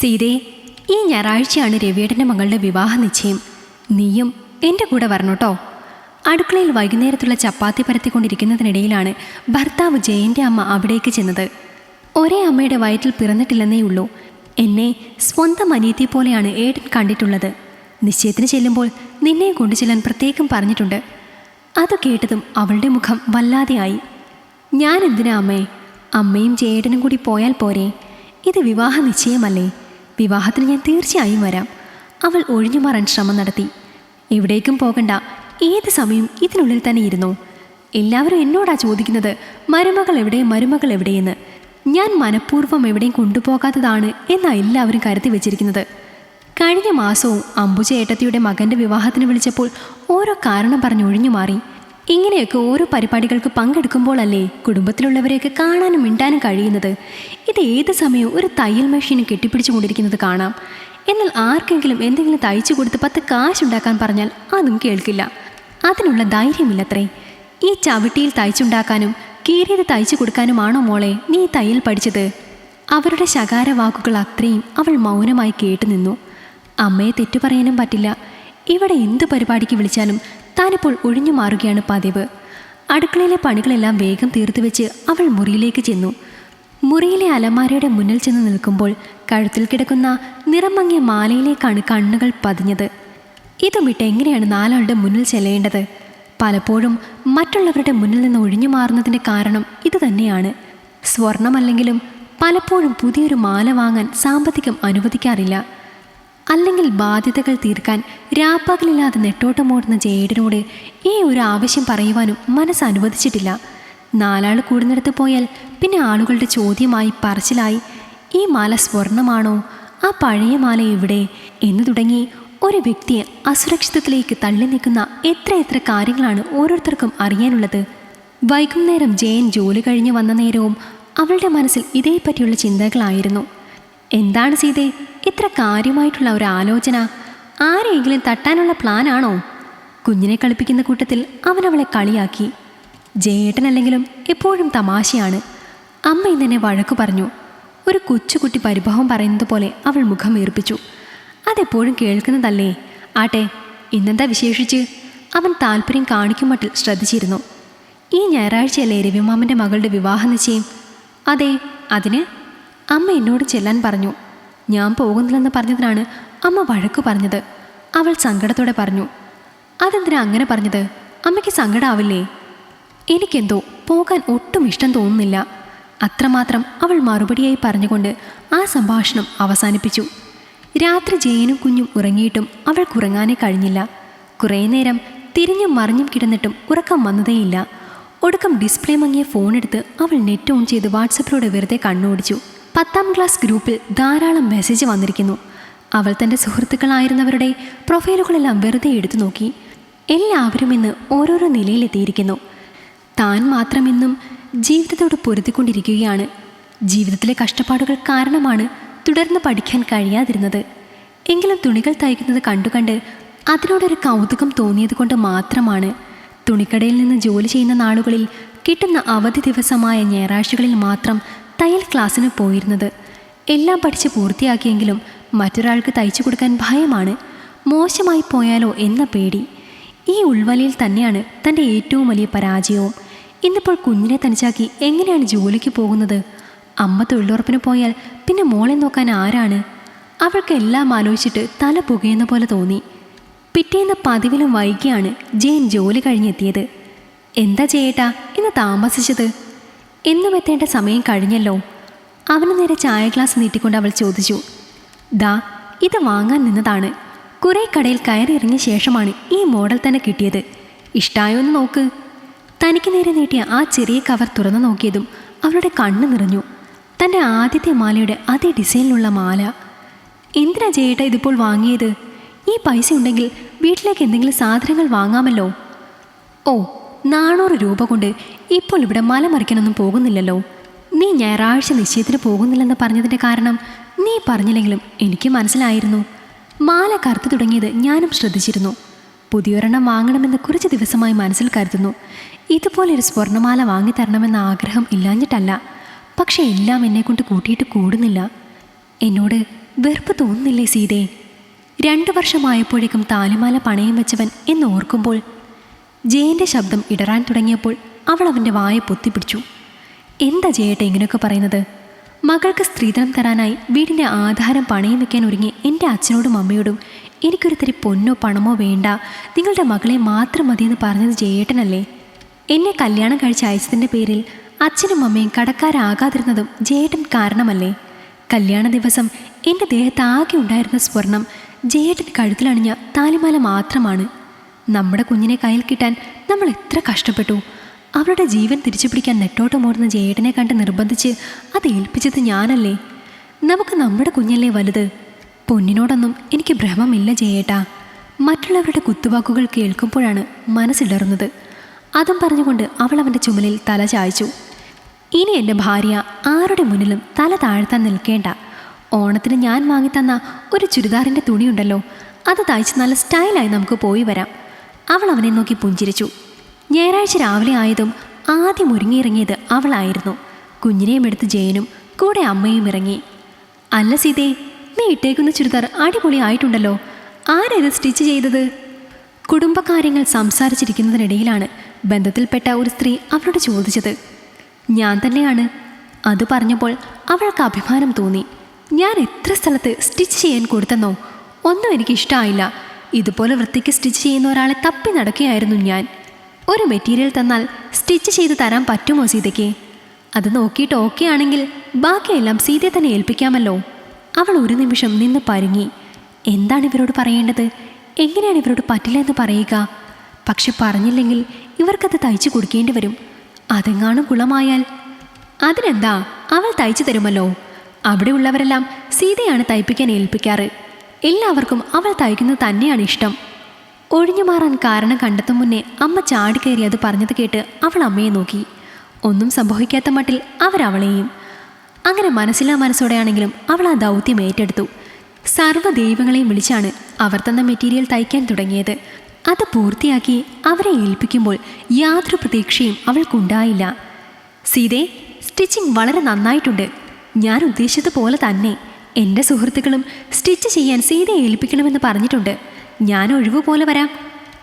സീതേ ഈ ഞായറാഴ്ചയാണ് രവിയേട്ടന്റെ മകളുടെ വിവാഹ നിശ്ചയം. നീയും എന്റെ കൂടെ വരണോട്ടോ അടുക്കളയിൽ വൈകുന്നേരത്തുള്ള ചപ്പാത്തി പരത്തിക്കൊണ്ടിരിക്കുന്നതിനിടയിലാണ് ഭർത്താവ് ജയന്റെ അമ്മ അവിടേക്ക് ചെന്നത്. ഒരേ അമ്മയുടെ വയറ്റിൽ പിറന്നിട്ടില്ലെന്നേ ഉള്ളൂ. എന്നെ സ്വന്തം അനിയത്തെ പോലെയാണ് ഏട്ടൻ കണ്ടിട്ടുള്ളത്. നിശ്ചയത്തിന് ചെല്ലുമ്പോൾ നിന്നെ കൊണ്ടു ചെല്ലാൻ പ്രത്യേകം പറഞ്ഞിട്ടുണ്ട്. അത് കേട്ടതും അവളുടെ മുഖം വല്ലാതെയായി. ഞാൻ എന്തിനാ അമ്മേ? അമ്മയും ജയേട്ടനും കൂടി പോയാൽ പോരെ. ഇത് വിവാഹ നിശ്ചയമല്ലേ? വിവാഹത്തിന് ഞാൻ തീർച്ചയായും വരാം. അവൾ ഒഴിഞ്ഞു മാറാൻ ശ്രമം നടത്തി. എവിടേക്കും പോകണ്ട. ഏത് സമയം ഇതിനുള്ളിൽ തന്നെ ഇരുന്നു. എല്ലാവരും എന്നോടാ ചോദിക്കുന്നത് മരുമകൾ എവിടെ മരുമകൾ എവിടെയെന്ന്? ഞാൻ മനഃപൂർവം എവിടെയും കൊണ്ടുപോകാത്തതാണ് എന്നാ എല്ലാവരും കരുതി വെച്ചിരിക്കുന്നത്. കഴിഞ്ഞ മാസവും അംബുജ ഏട്ടത്തിയുടെ മകന്റെ വിവാഹത്തിന് വിളിച്ചപ്പോൾ ഓരോ കാരണം പറഞ്ഞ് ഒഴിഞ്ഞു മാറി. ഇങ്ങനെയൊക്കെ ഓരോ പരിപാടികൾക്ക് പങ്കെടുക്കുമ്പോഴല്ലേ കുടുംബത്തിലുള്ളവരെയൊക്കെ കാണാനും മിണ്ടാനും കഴിയുന്നത്? ഇത് ഏത് സമയവും ഒരു തയ്യൽ മെഷീൻ കെട്ടിപ്പിടിച്ചു കൊണ്ടിരിക്കുന്നത് കാണാം. എന്നാൽ ആർക്കെങ്കിലും എന്തെങ്കിലും തയ്ച്ചു കൊടുത്ത് പത്ത് കാശുണ്ടാക്കാൻ പറഞ്ഞാൽ അതും കേൾക്കില്ല. അതിനുള്ള ധൈര്യമില്ലത്രേ. ഈ ചവിട്ടിയിൽ തയ്ച്ചുണ്ടാക്കാനും കീറിയത് തയ്ച്ചു കൊടുക്കാനുമാണോ മോളെ നീ തയ്യൽ പഠിച്ചത്? അവരുടെ ശകാര വാക്കുകൾ അത്രയും അവൾ മൗനമായി കേട്ടുനിന്നു. അമ്മയെ തെറ്റു പറയാനും പറ്റില്ല. ഇവിടെ എന്ത് പരിപാടിക്ക് വിളിച്ചാലും താനിപ്പോൾ ഒഴിഞ്ഞു മാറുകയാണ് പതിവ്. അടുക്കളയിലെ പണികളെല്ലാം വേഗം തീർത്തു വെച്ച് അവൾ മുറിയിലേക്ക് ചെന്നു. മുറിയിലെ അലമാരയുടെ മുന്നിൽ ചെന്ന് നിൽക്കുമ്പോൾ കഴുത്തിൽ കിടക്കുന്ന നിറം മങ്ങിയ മാലയിലേക്കാണ് കണ്ണുകൾ പതിഞ്ഞത്. ഇതുമിട്ട് എങ്ങനെയാണ് നാലാളുടെ മുന്നിൽ ചെല്ലേണ്ടത്? പലപ്പോഴും മറ്റുള്ളവരുടെ മുന്നിൽ നിന്ന് ഒഴിഞ്ഞു മാറുന്നതിന്റെ കാരണം ഇതുതന്നെയാണ് സ്വർണമല്ലെങ്കിലും പലപ്പോഴും പുതിയൊരു മാല വാങ്ങാൻ സാമ്പത്തികം അനുവദിക്കാറില്ല. അല്ലെങ്കിൽ ബാധ്യതകൾ തീർക്കാൻ രാപ്പകലില്ലാതെ നെട്ടോട്ടമോടുന്ന ജയേടനോട് ഈ ഒരു ആവശ്യം പറയുവാനും മനസ്സ് അനുവദിച്ചിട്ടില്ല. നാലാൾ കൂടുന്നിടത്ത് പോയാൽ പിന്നെ ആളുകളുടെ ചോദ്യമായി പറച്ചിലായി ഈ മാല സ്വർണമാണോ? ആ പഴയ മാല എവിടെ? എന്ന് തുടങ്ങി ഒരു വ്യക്തിയെ അസുരക്ഷിതത്തിലേക്ക് തള്ളി നിൽക്കുന്ന എത്ര എത്ര കാര്യങ്ങളാണ് ഓരോരുത്തർക്കും അറിയാനുള്ളത്. വൈകുന്നേരം ജയൻ ജോലി കഴിഞ്ഞ് വന്ന നേരവും അവളുടെ മനസ്സിൽ ഇതേപ്പറ്റിയുള്ള ചിന്തകളായിരുന്നു. എന്താണ് സീതേ? ഇത്ര കാര്യമായിട്ടുള്ള ഒരു ആലോചന ആരെയെങ്കിലും തട്ടാനുള്ള പ്ലാനാണോ? കുഞ്ഞിനെ കളിപ്പിക്കുന്ന കൂട്ടത്തിൽ അവൻ അവളെ കളിയാക്കി. ജയേട്ടനല്ലെങ്കിലും എപ്പോഴും തമാശയാണ്. അമ്മ ഇന്നെ വഴക്കു പറഞ്ഞു. ഒരു കൊച്ചുകുട്ടി പരിഭവം പറയുന്നത് പോലെ അവൾ മുഖം വീർപ്പിച്ചു. അതെപ്പോഴും കേൾക്കുന്നതല്ലേ? ആട്ടെ ഇന്നെന്താ വിശേഷിച്ച്? അവൻ താല്പര്യം കാണിക്കും മട്ടിൽ ശ്രദ്ധിച്ചിരുന്നു. ഈ ഞായറാഴ്ചയല്ലേ രവിമാമന്റെ മകളുടെ വിവാഹ നിശ്ചയം? അതെ അതിന് അമ്മ എന്നോട് ചെല്ലാൻ പറഞ്ഞു. ഞാൻ പോകുന്നില്ലെന്ന് പറഞ്ഞതിനാണ് അമ്മ വഴക്കു പറഞ്ഞത്. അവൾ സങ്കടത്തോടെ പറഞ്ഞു അതെന്തിനാ അങ്ങനെ പറഞ്ഞത്? അമ്മയ്ക്ക് സങ്കടാവില്ലേ? എനിക്കെന്തോ പോകാൻ ഒട്ടും ഇഷ്ടം തോന്നുന്നില്ല. അത്രമാത്രം അവൾ മറുപടിയായി പറഞ്ഞുകൊണ്ട് ആ സംഭാഷണം അവസാനിപ്പിച്ചു. രാത്രി ജയനും കുഞ്ഞും ഉറങ്ങിയിട്ടും കുറങ്ങാനെ കഴിഞ്ഞില്ല. കുറേ നേരം തിരിഞ്ഞും മറിഞ്ഞും കിടന്നിട്ടും ഉറക്കം വന്നതേയില്ല. ഒടുക്കം ഡിസ്പ്ലേ മങ്ങിയ ഫോണെടുത്ത് അവൾ നെറ്റ് ഓൺ ചെയ്ത് വാട്സപ്പിലൂടെ വെറുതെ കണ്ണോടിച്ചു. പത്താം ക്ലാസ് ഗ്രൂപ്പിൽ ധാരാളം മെസ്സേജ് വന്നിരിക്കുന്നു. അവൾ തന്റെ സുഹൃത്തുക്കളായിരുന്നവരുടെ പ്രൊഫൈലുകളെല്ലാം വെറുതെ എടുത്തു നോക്കി. എല്ലാവരും ഇന്ന് ഓരോരോ നിലയിലെത്തിയിരിക്കുന്നു താൻ മാത്രം ഇന്നും ജീവിതത്തോട് പൊരുത്തിക്കൊണ്ടിരിക്കുകയാണ് ജീവിതത്തിലെ കഷ്ടപ്പാടുകൾ കാരണമാണ് തുടർന്ന് പഠിക്കാൻ കഴിയാതിരുന്നത്. എങ്കിലും തുണികൾ തയ്ക്കുന്നത് കണ്ടുകണ്ട് അതിനോടൊരു കൗതുകം തോന്നിയത് കൊണ്ട് മാത്രമാണ് തുണിക്കടയിൽ നിന്ന് ജോലി ചെയ്യുന്ന നാളുകളിൽ കിട്ടുന്ന അവധി ദിവസമായ ഞായറാഴ്ചകളിൽ മാത്രം തയ്യൽ ക്ലാസ്സിന് പോയിരുന്നത്. എല്ലാം പഠിച്ച് പൂർത്തിയാക്കിയെങ്കിലും മറ്റൊരാൾക്ക് തയ്ച്ചു കൊടുക്കാൻ ഭയമാണ്. മോശമായി പോയാലോ എന്ന പേടി. ഈ ഉൾവലിയിൽ തന്നെയാണ് തന്റെ ഏറ്റവും വലിയ പരാജയവും. ഇന്നിപ്പോൾ കുഞ്ഞിനെ തനിച്ചാക്കി എങ്ങനെയാണ് ജോലിക്ക് പോകുന്നത്? അമ്മ തൊഴിലുറപ്പിന് പോയാൽ പിന്നെ മോളെ നോക്കാൻ ആരാണ്? അവൾക്ക് എല്ലാം ആലോചിച്ചിട്ട് തല പുകയുന്ന പോലെ തോന്നി. പിറ്റേന്ന് പതിവിലും വൈകിയാണ് ജയൻ ജോലി കഴിഞ്ഞെത്തിയത്. എന്താ ചെയ്യേട്ടാ ഇന്ന് താമസിച്ചത്? എന്നും എത്തേണ്ട സമയം കഴിഞ്ഞല്ലോ. അവന് നേരെ ചായ ഗ്ലാസ് നീട്ടിക്കൊണ്ട് അവൾ ചോദിച്ചു ദാ ഇത് വാങ്ങാൻ നിന്നതാണ്. കുറേ കടയിൽ കയറിയിറങ്ങിയ ശേഷമാണ് ഈ മോഡൽ തന്നെ കിട്ടിയത്. ഇഷ്ടായോ എന്ന് നോക്ക്. തനിക്ക് നേരെ നീട്ടിയ ആ ചെറിയ കവർ തുറന്നു നോക്കിയതും അവളുടെ കണ്ണ് നിറഞ്ഞു. തന്റെ ആദ്യത്തെ മാലയുടെ അതേ ഡിസൈനിലുള്ള മാല. എന്തിനാ ചേട്ടാ ഇതിപ്പോൾ വാങ്ങിയത്? ഈ പൈസ ഉണ്ടെങ്കിൽ വീട്ടിലേക്ക് എന്തെങ്കിലും സാധനങ്ങൾ വാങ്ങാമല്ലോ. ഓ നാനൂറ് രൂപ കൊണ്ട് ഇപ്പോൾ ഇവിടെ മല മറിക്കാനൊന്നും പോകുന്നില്ലല്ലോ. നീ ഞായറാഴ്ച നിശ്ചയത്തിന് പോകുന്നില്ലെന്ന് പറഞ്ഞതിന്റെ കാരണം നീ പറഞ്ഞില്ലെങ്കിലും എനിക്ക് മനസ്സിലായിരുന്നു. മാല കറുത്തു തുടങ്ങിയത് ഞാനും ശ്രദ്ധിച്ചിരുന്നു. പുതിയൊരെണ്ണം വാങ്ങണമെന്ന് കുറച്ച് ദിവസമായി മനസ്സിൽ കരുതുന്നു. ഇതുപോലൊരു സ്വർണമാല വാങ്ങിത്തരണമെന്ന ആഗ്രഹം ഇല്ലാഞ്ഞിട്ടല്ല. പക്ഷേ എല്ലാം എന്നെക്കൊണ്ട് കൂട്ടിയിട്ട് കൂടുന്നില്ല. എന്നോട് വെറുപ്പ് തോന്നുന്നില്ലേ സീതേ? രണ്ടു വർഷമായപ്പോഴേക്കും താലിമാല പണയം വെച്ചവൻ എന്ന് ജയന്റെ ശബ്ദം ഇടറാൻ തുടങ്ങിയപ്പോൾ അവൾ അവന്റെ വായ പൊത്തിപ്പിടിച്ചു. എന്താ ജയേട്ട ഇങ്ങനെയൊക്കെ പറയുന്നത്? മകൾക്ക് സ്ത്രീധനം തരാനായി വീടിന്റെ ആധാരം പണയം വെക്കാൻ ഒരുങ്ങി എന്റെ അച്ഛനോടും അമ്മയോടും എനിക്കൊരുത്തിരി പൊന്നോ പണമോ വേണ്ട. നിങ്ങളുടെ മകളെ മാത്രം മതിയെന്ന് പറഞ്ഞത് ജയേട്ടനല്ലേ? എന്നെ കല്യാണം കഴിച്ച് അയച്ചതിന്റെ പേരിൽ അച്ഛനും അമ്മയും കടക്കാരാകാതിരുന്നതും ജയേട്ടൻ കാരണമല്ലേ? കല്യാണ ദിവസം എന്റെ ദേഹത്ത് ആകെ ഉണ്ടായിരുന്ന സ്വർണം ജയേട്ടൻ കഴുത്തിലണിഞ്ഞ താലിമാല മാത്രമാണ്. നമ്മുടെ കുഞ്ഞിനെ കയ്യിൽ കിട്ടാൻ നമ്മൾ എത്ര കഷ്ടപ്പെട്ടു. അവരുടെ ജീവൻ തിരിച്ചു പിടിക്കാൻ നെട്ടോട്ടമോടുന്ന ജയേട്ടനെ കണ്ട് നിർബന്ധിച്ച് അത് ഏൽപ്പിച്ചത് ഞാനല്ലേ. നമുക്ക് നമ്മുടെ കുഞ്ഞല്ലേ വലുത്. പൊന്നിനോടൊന്നും എനിക്ക് ഭ്രമമില്ല ജയേട്ടാ. മറ്റുള്ളവരുടെ കുത്തുവാക്കുകൾ കേൾക്കുമ്പോഴാണ് മനസ്സിടറുന്നത് അതും പറഞ്ഞുകൊണ്ട് അവൾ അവന്റെ ചുമലിൽ തല ചായ്ച്ചു. ഇനി എന്റെ ഭാര്യ ആരുടെ മുന്നിലും തല താഴ്ത്താൻ നിൽക്കേണ്ട. ഓണത്തിന് ഞാൻ വാങ്ങിത്തന്ന ഒരു ചുരിദാറിന്റെ തുണിയുണ്ടല്ലോ. അത് തയ്ച്ച് നല്ല സ്റ്റൈലായി നമുക്ക് പോയി വരാം. അവൾ അവനെ നോക്കി പുഞ്ചിരിച്ചു. ഞായറാഴ്ച രാവിലെ ആയതും ആദ്യം ഒരുങ്ങിയിറങ്ങിയത് അവളായിരുന്നു കുഞ്ഞിനെയും എടുത്ത് ജയനും കൂടെ അമ്മയും ഇറങ്ങി. അല്ല സീതേ നീ ഇട്ടേക്കുന്ന ചുരിദാർ അടിപൊളി അടിപൊളിയായിട്ടുണ്ടല്ലോ. ആരാ ഇത് സ്റ്റിച്ച് ചെയ്തത്? കുടുംബകാര്യങ്ങൾ സംസാരിച്ചിരിക്കുന്നതിനിടയിലാണ് ബന്ധത്തിൽപ്പെട്ട ഒരു സ്ത്രീ അവളോട് ചോദിച്ചത്. ഞാൻ തന്നെയാണ്. അത് പറഞ്ഞപ്പോൾ അവൾക്ക് അഭിമാനം തോന്നി. ഞാൻ എത്ര സ്ഥലത്ത് സ്റ്റിച്ച് ചെയ്യാൻ കൊടുത്തെന്നോ? ഒന്നും എനിക്ക് ഇഷ്ടമായില്ല ഇതുപോലെ വൃത്തിക്ക് സ്റ്റിച്ച് ചെയ്യുന്ന ഒരാളെ തപ്പി നടക്കുകയായിരുന്നു ഞാൻ. ഒരു മെറ്റീരിയൽ തന്നാൽ സ്റ്റിച്ച് ചെയ്ത് തരാൻ പറ്റുമോ സീതയ്ക്ക്? അത് നോക്കിയിട്ട് ഓക്കെ ആണെങ്കിൽ ബാക്കിയെല്ലാം സീതയെ തന്നെ ഏൽപ്പിക്കാമല്ലോ. അവൾ ഒരു നിമിഷം നിന്ന് പരുങ്ങി. എന്താണ് ഇവരോട് പറയേണ്ടത്? എങ്ങനെയാണ് ഇവരോട് പറ്റില്ല എന്ന് പറയുക? പക്ഷെ പറഞ്ഞില്ലെങ്കിൽ ഇവർക്കത് തയ്ച്ചു കൊടുക്കേണ്ടി വരും. അതെങ്ങാനും ഗുളമായാൽ അതിനെന്താ? അവൾ തയ്ച്ചു തരുമല്ലോ. അവിടെയുള്ളവരെല്ലാം സീതയാണ് തയ്പ്പിക്കാൻ ഏൽപ്പിക്കാറ്. എല്ലാവർക്കും അവൾ തയ്ക്കുന്നത് തന്നെയാണ് ഇഷ്ടം. ഒഴിഞ്ഞു മാറാൻ കാരണം കണ്ടെത്തും മുന്നേ അമ്മ ചാടിക്കയറി അത് പറഞ്ഞത് കേട്ട് അവൾ അമ്മയെ നോക്കി. ഒന്നും സംഭവിക്കാത്ത മട്ടിൽ അവരവളെയും അങ്ങനെ മനസ്സിലാ മനസ്സോടെയാണെങ്കിലും അവൾ ആ ദൗത്യം ഏറ്റെടുത്തു. സർവ ദൈവങ്ങളെയും വിളിച്ചാണ് അവർ തന്ന മെറ്റീരിയൽ തയ്ക്കാൻ തുടങ്ങിയത്. അത് പൂർത്തിയാക്കി അവരെ ഏൽപ്പിക്കുമ്പോൾ യാതൊരു പ്രതീക്ഷയും അവൾക്കുണ്ടായില്ല. സീതേ സ്റ്റിച്ചിങ് വളരെ നന്നായിട്ടുണ്ട്. ഞാൻ ഉദ്ദേശിച്ചതുപോലെ തന്നെ. എന്റെ സുഹൃത്തുക്കളും സ്റ്റിച്ച് ചെയ്യാൻ സീതയെ ഏൽപ്പിക്കണമെന്ന് പറഞ്ഞിട്ടുണ്ട്. ഞാൻ ഒഴിവ് പോലെ വരാം.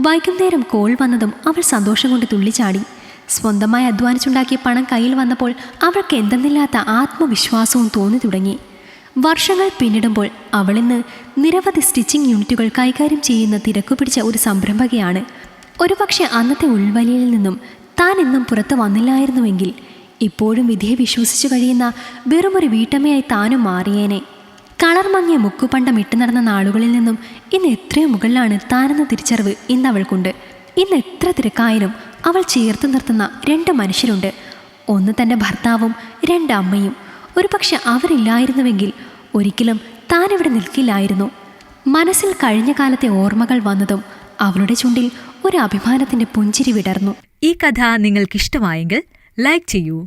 വൈകുന്നേരം കോൾ വന്നതും അവൾ സന്തോഷം കൊണ്ട് തുള്ളിച്ചാടി. സ്വന്തമായി അധ്വാനിച്ചുണ്ടാക്കിയ പണം കയ്യിൽ വന്നപ്പോൾ അവൾക്ക് എന്തെന്നില്ലാത്ത ആത്മവിശ്വാസവും തോന്നി തുടങ്ങി. വർഷങ്ങൾ പിന്നിടുമ്പോൾ അവളിന്ന് നിരവധി സ്റ്റിച്ചിങ് യൂണിറ്റുകൾ കൈകാര്യം ചെയ്യുന്ന തിരക്കു പിടിച്ച ഒരു സംരംഭകയാണ്. ഒരുപക്ഷെ അന്നത്തെ ഉൾവലിയിൽ നിന്നും താൻ ഇന്നും പുറത്തു വന്നില്ലായിരുന്നുവെങ്കിൽ ഇപ്പോഴും വിധിയെ വിശ്വസിച്ചു കഴിയുന്ന വെറുമൊരു വീട്ടമ്മയായി താനും മാറിയേനെ. കളർ മങ്ങിയ മുക്കുപണ്ടം ഇട്ടു നടന്ന നാളുകളിൽ നിന്നും ഇന്ന് എത്രയോ മുകളിലാണ് താനെന്ന തിരിച്ചറിവ് ഇന്ന് അവൾക്കുണ്ട്. ഇന്ന് എത്ര തിരക്കായാലും അവൾ ചേർത്ത് നിർത്തുന്ന രണ്ട് മനുഷ്യരുണ്ട്. ഒന്ന് തന്റെ ഭർത്താവും രണ്ട് അമ്മയും. ഒരു പക്ഷെ അവരില്ലായിരുന്നുവെങ്കിൽ ഒരിക്കലും താനിവിടെ നിൽക്കില്ലായിരുന്നു. മനസ്സിൽ കഴിഞ്ഞ കാലത്തെ ഓർമ്മകൾ വന്നതും അവളുടെ ചുണ്ടിൽ ഒരു അഭിമാനത്തിന്റെ പുഞ്ചിരി വിടർന്നു. ഈ കഥ നിങ്ങൾക്കിഷ്ടമായെങ്കിൽ ലൈക്ക് ചെയ്യൂ.